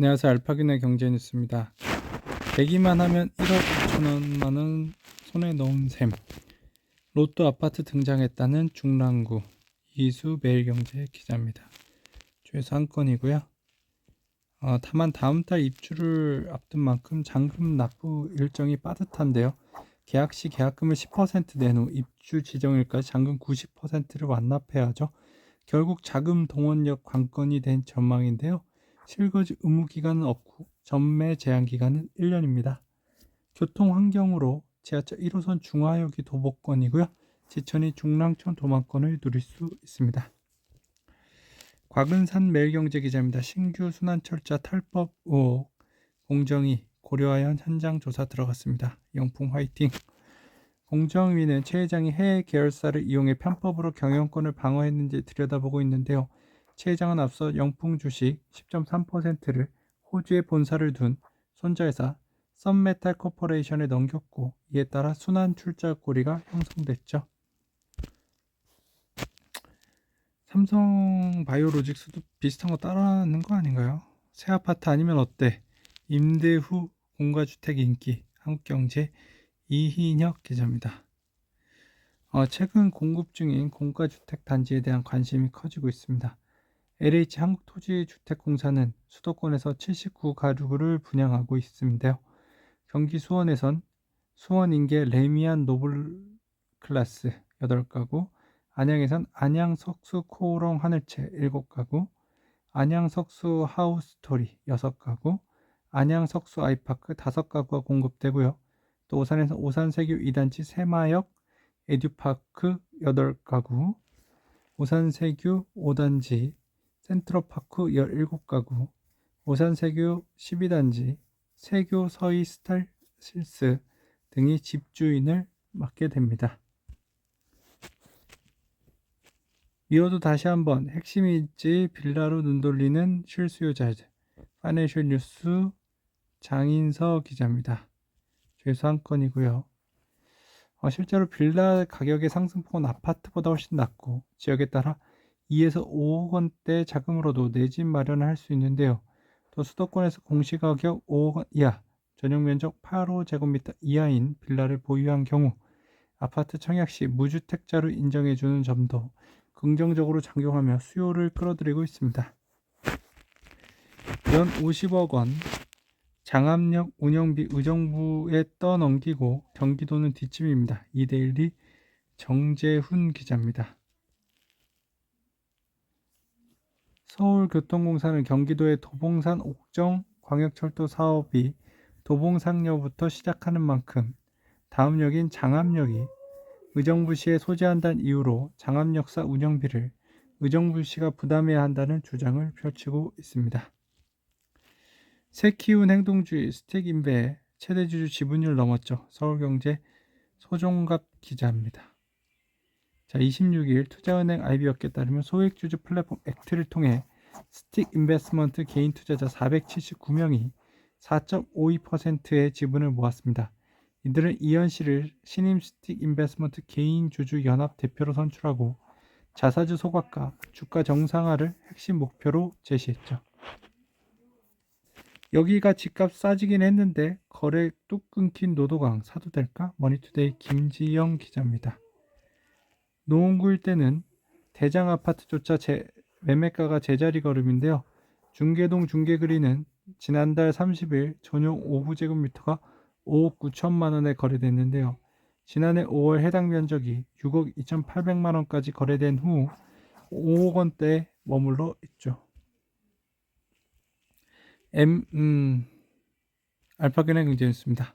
안녕하세요. 알파균의 경제 뉴스입니다. 대기만 하면 1억 2천원만 원 손에 넣은 셈. 로또 아파트 등장했다는 중랑구 이수 매일경제 기자입니다. 주에서 한 건이고요. 어, 다만 다음 달 입주를 앞둔 만큼 잔금 납부 일정이 빠듯한데요. 계약 시 계약금을 10%낸 후 입주 지정일까지 잔금 90%를 완납해야죠. 결국 자금 동원력 관건이 된 전망인데요. 실거주 의무 기간은 없고 전매 제한 기간은 1년입니다. 교통 환경으로 지하철 1호선 중화역이 도보권이고요. 지천이 중랑천 도망권을 누릴 수 있습니다. 곽은산 매일경제 기자입니다. 신규 순환철자 탈법 의혹 공정위 고려하여 현장 조사 들어갔습니다. 영풍 화이팅. 공정위는 최 회장이 해외 계열사를 이용해 편법으로 경영권을 방어했는지 들여다보고 있는데요. 최 회장은 앞서 영풍 주식 10.3%를 호주에 본사를 둔 손자회사 썬메탈 코퍼레이션에 넘겼고 이에 따라 순환 출자 고리가 형성됐죠. 삼성 바이오로직스도 비슷한 거 따라하는 거 아닌가요? 새 아파트 아니면 어때? 임대 후 공가주택 인기 한국경제 이희혁 기자입니다. 어, 최근 공급 중인 공가주택 단지에 대한 관심이 커지고 있습니다. LH 한국토지주택공사는 수도권에서 79가구를 분양하고 있습니다. 경기 수원에선 수원 인계 레미안 노블 클래스 8가구, 안양에선 안양 석수 코오롱 하늘채 7가구, 안양 석수 하우스토리 6가구, 안양 석수 아이파크 5가구가 공급되고요. 또 오산에서 오산세교 2단지 세마역 에듀파크 8가구, 오산세교 5단지 센트럴파크 17가구, 오산세교 12단지, 세교 서희 스타실스 등이 집주인을 맡게 됩니다. 이어도 다시 한번 핵심일지 빌라로 눈 돌리는 실수요자들 파이낸셜 뉴스 장인서 기자입니다. 죄수 한 건이고요. 어, 실제로 빌라 가격의 상승폭은 아파트보다 훨씬 낮고 지역에 따라 2에서 5억 원대 자금으로도 내 집 마련을 할 수 있는데요. 또 수도권에서 공시가격 5억 원 이하, 전용 면적 8호 제곱미터 이하인 빌라를 보유한 경우 아파트 청약 시 무주택자로 인정해 주는 점도 긍정적으로 작용하며 수요를 끌어들이고 있습니다. 연 50억 원 장암역 운영비 의정부에 떠넘기고 경기도는 뒷짐입니다. 이데일리 정재훈 기자입니다. 서울교통공사는 경기도의 도봉산 옥정 광역철도 사업이 도봉상역부터 시작하는 만큼 다음 역인 장암역이 의정부시에 소재한다는 이유로 장암역사 운영비를 의정부시가 부담해야 한다는 주장을 펼치고 있습니다. 새 키운 행동주의 스택인베 최대 주주 지분율 넘었죠. 서울경제 소종갑 기자입니다. 자, 26일 투자은행 IB업계에 따르면 소액주주 플랫폼 액트를 통해 스틱 인베스먼트 개인 투자자 479명이 4.52%의 지분을 모았습니다. 이들은 이현 씨를 신임 스틱 인베스먼트 개인 주주 연합 대표로 선출하고 자사주 소각과 주가 정상화를 핵심 목표로 제시했죠. 여기가 집값 싸지긴 했는데 거래 뚝 끊긴 노도강 사도 될까? 머니투데이 김지영 기자입니다. 노원구일 때는 대장 아파트조차 제, 매매가가 제자리 걸음인데요. 중계동 중계그리는 지난달 30일 전용 5구제곱미터가 5억 9천만 원에 거래됐는데요. 지난해 5월 해당 면적이 6억 2,800만 원까지 거래된 후 5억 원대에 머물러 있죠. M 음, 알파견의 경제였습니다.